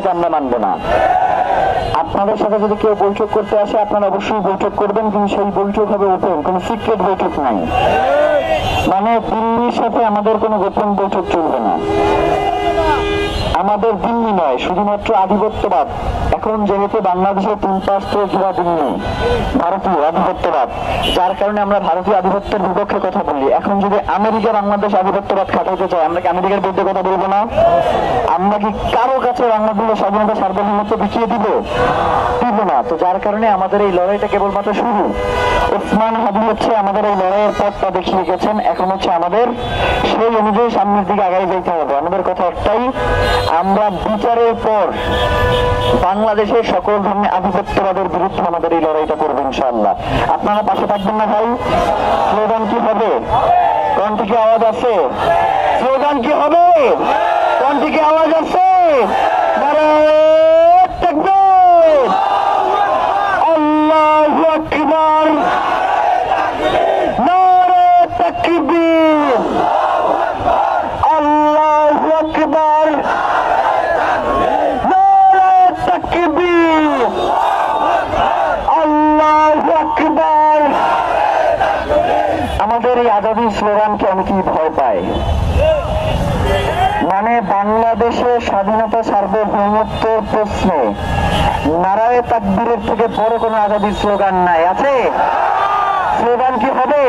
সেটাকে আমরা মানবো না। আপনাদের সাথে যদি কেউ বৈঠক করতে আসে, আপনারা অবশ্যই বৈঠক করবেন, কিন্তু সেই বৈঠক হবে ওপেন কোনো সিক্রেট বৈঠক নাই। মানে দিল্লির সাথে আমাদের কোনো গোপন বৈঠক চলবে না। আমাদের দিল্লি নয়, শুধুমাত্র আধিপত্যবাদ। এখন যেহেতু বাংলাদেশের তিন পাঁচটা ঘেরা দিল্লি, ভারতীয় আধিপত্যবাদ। যার কারণে আমরা ভারতীয় আধিপত্যের বিপক্ষে কথা বলি। এখন যদি আমেরিকা বাংলাদেশ আধিপত্যবাদ খাটাইতে চায়, আমরা কি আমেরিকার বিরুদ্ধে কথা বলব না? আমরা কি কারও কাছে বাংলাদেশের স্বাধীনতা, সার্বভৌমত্ব দেখিয়ে দিব? দিব না। তো যার কারণে আমাদের এই লড়াইটা কেবলমাত্র শুরু। ওসমান হাবি হচ্ছে আমাদের এই লড়াইয়ের পথটা দেখিয়ে গেছেন। এখন হচ্ছে আমাদের সেই অনুযায়ী সামনের দিকে আগাই যেতে হবে। আমাদের কথা একটাই আমরা বিচারের পর বাংলাদেশের সকল ধর্মে আধিপত্যবাদের বিরুদ্ধে আমাদের এই লড়াইটা করব ইনশাআল্লাহ। আপনারা পাশে থাকবেন না ভাই? স্লোগান কি হবে? কোন থেকে আওয়াজ আছে স্লোগান কি হবে? কোন থেকে আওয়াজ আছে আমাদের এই আজাদি স্লোগানকে অনেকেই ভয় পায় মানে বাংলাদেশের স্বাধীনতা সার্বভৌমত্বের প্রশ্নে নারায় তাকবীরের থেকে বড় কোনো আজাদির স্লোগান নাই, আছে? স্লোগান কি হবে?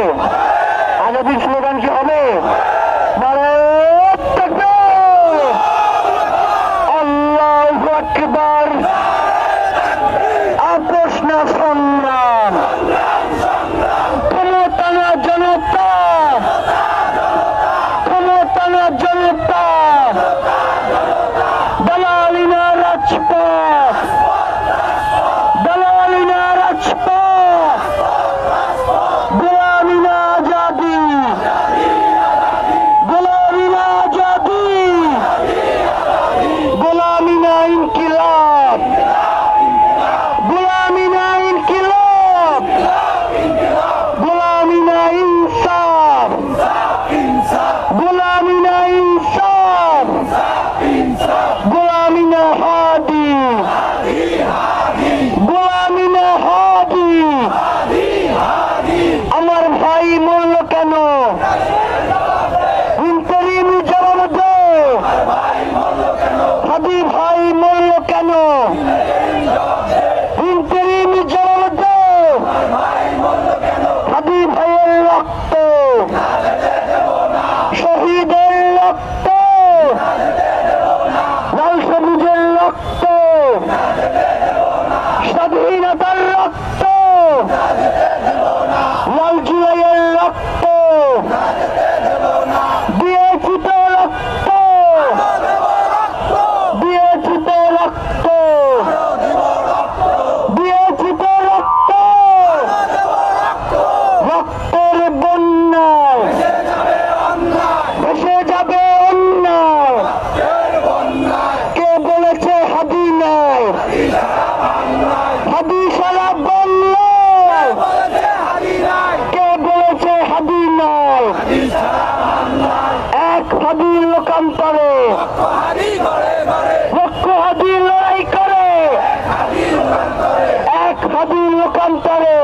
হাজির লোকান্তরে লক্ষ হাজির লড়াই করে। এক হাজির লোকান্তরে